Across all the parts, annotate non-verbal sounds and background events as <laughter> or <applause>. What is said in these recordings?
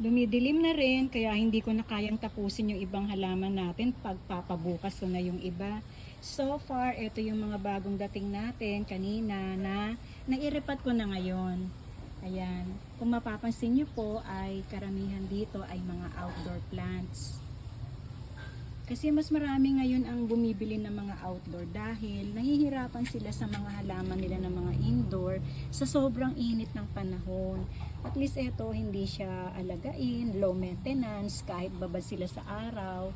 Dumidilim na rin, kaya hindi ko na kayang tapusin yung ibang halaman natin. Pagpapabukas ko na yung iba. So far, ito yung mga bagong dating natin kanina na nairipat ko na ngayon. Ayan. Kung mapapansin nyo po ay karamihan dito ay mga outdoor plants. Kasi mas marami ngayon ang bumibili ng mga outdoor dahil nahihirapan sila sa mga halaman nila ng mga indoor sa sobrang init ng panahon. At least ito hindi siya alagain, low maintenance, kahit babad sila sa araw,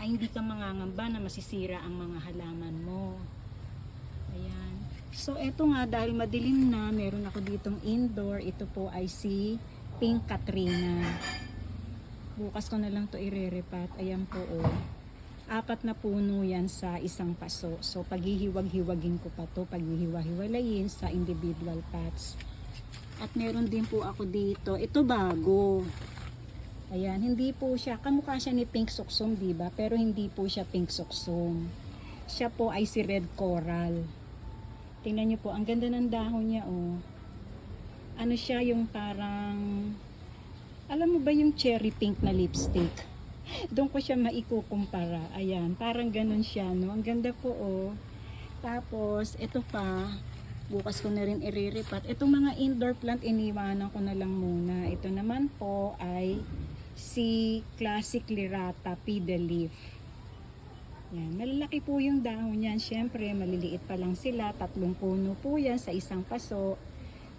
ay hindi ka mangangamba na masisira ang mga halaman mo. Ayan. So eto nga dahil madilim na, meron ako ditong indoor, ito po ay si Pink Katrina. Bukas ko na lang to ireripat. Ayan po oh. Apat na puno yan sa isang paso. So paghihiwag-hiwagin ko pa to, paghihiwa-hiwalayin sa individual pots. At meron din po ako dito. Ito bago. Ayan, hindi po siya, kamukha siya ni Pink Suksum, di ba? Pero hindi po siya Pink Suksum. Siya po ay si Red Coral. Tingnan niyo po, ang ganda ng dahon niya, oh. Ano siya, yung parang, alam mo ba yung cherry pink na lipstick? <laughs> Doon ko siya maikukumpara. Ayan, parang ganun siya, no? Ang ganda po, oh. Tapos, ito pa, bukas ko na rin iriripat. Itong mga indoor plant, iniwanan ko na lang muna. Ito naman po ay si Classic Lirata Pidal Leaf. Yan, malalaki po yung dahon yan. Siyempre, maliliit pa lang sila. Tatlong puno po yan sa isang paso.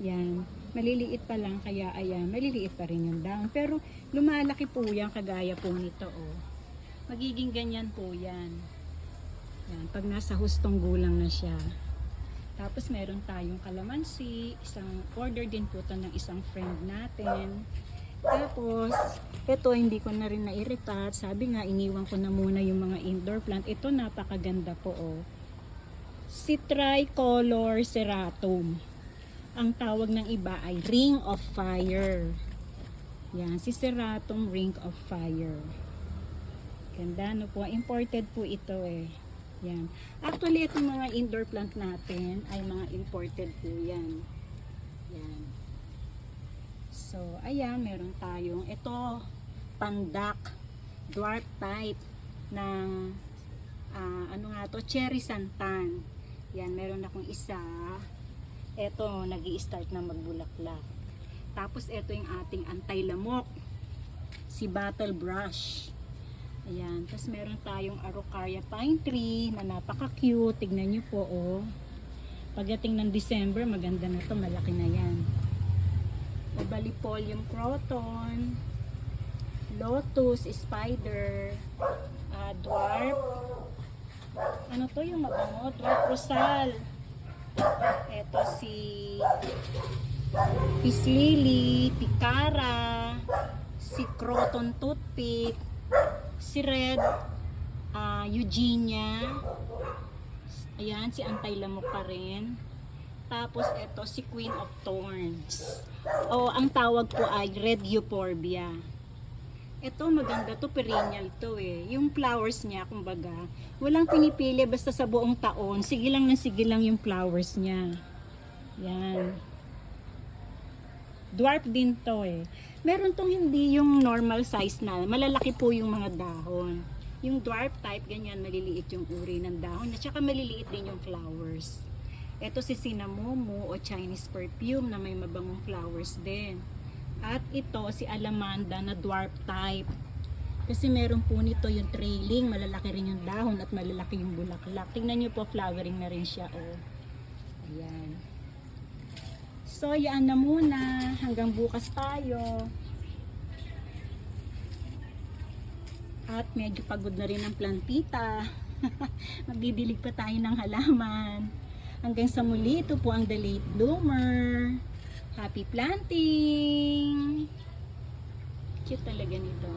Yan, maliliit pa lang kaya ayan, maliliit pa rin yung dahon. Pero lumalaki po yan kagaya po nito oh. Magiging ganyan po yan. Yan, pag nasa hustong gulang na siya. Tapos meron tayong kalamansi, isang order din po to ng isang friend natin. Tapos, ito hindi ko na rin nairipat. Sabi nga, iniwan ko na muna yung mga indoor plant. Ito napakaganda po oh. Si Tricolor Ceratum. Ang tawag ng iba ay Ring of Fire. Yan, si Ceratum Ring of Fire. Ganda no po. Imported po ito eh. Yan. Actually, itong mga indoor plant natin ay mga imported po yan. Yan. So, ayan, meron tayong ito, pandak, dwarf type ng ah, ano nga to, cherry santan. Yan, meron akong isa. Ito, nag start na magbulaklak. Tapos, ito yung ating anti-lamok. Si Battle Brush. Ayan. Tapos, meron tayong Araucaria Pine Tree na napaka-cute. Tignan nyo po, oh. Pagdating ng December, maganda na to Malaki na yan. Obalipolium croton, lotus, spider, ah, dwarf, ano to yung mabango? Dwarf rosal. Ito si Lily, Picara, si Croton Toothpick, si Red, ah, Eugenia, ayan, si Antay Lamok pa rin. Tapos ito si Queen of Thorns. O ang tawag po ay Red Euphorbia. Ito maganda to, perennial to eh. Yung flowers niya, kumbaga, walang pinipili basta sa buong taon. Sige lang na sige lang yung flowers niya. Yan. Dwarf din to eh. Meron tong hindi yung normal size na, malalaki po yung mga dahon. Yung dwarf type, ganyan, maliliit yung uri ng dahon. At saka maliliit din yung flowers. Ito si Cinnamomum o Chinese perfume na may mabangong flowers din. At ito si Alamanda na dwarf type. Kasi meron po nito yung trailing, malalaki rin yung dahon at malalaki yung bulaklak. Tingnan nyo po, flowering na rin siya. Oh. Ayan. So, yan na muna. Hanggang bukas tayo. At medyo pagod na rin ang plantita. <laughs> Magdidilig pa tayo ng halaman. Hanggang sa muli, ito po ang The Late Bloomer. Happy planting! Cute talaga nito.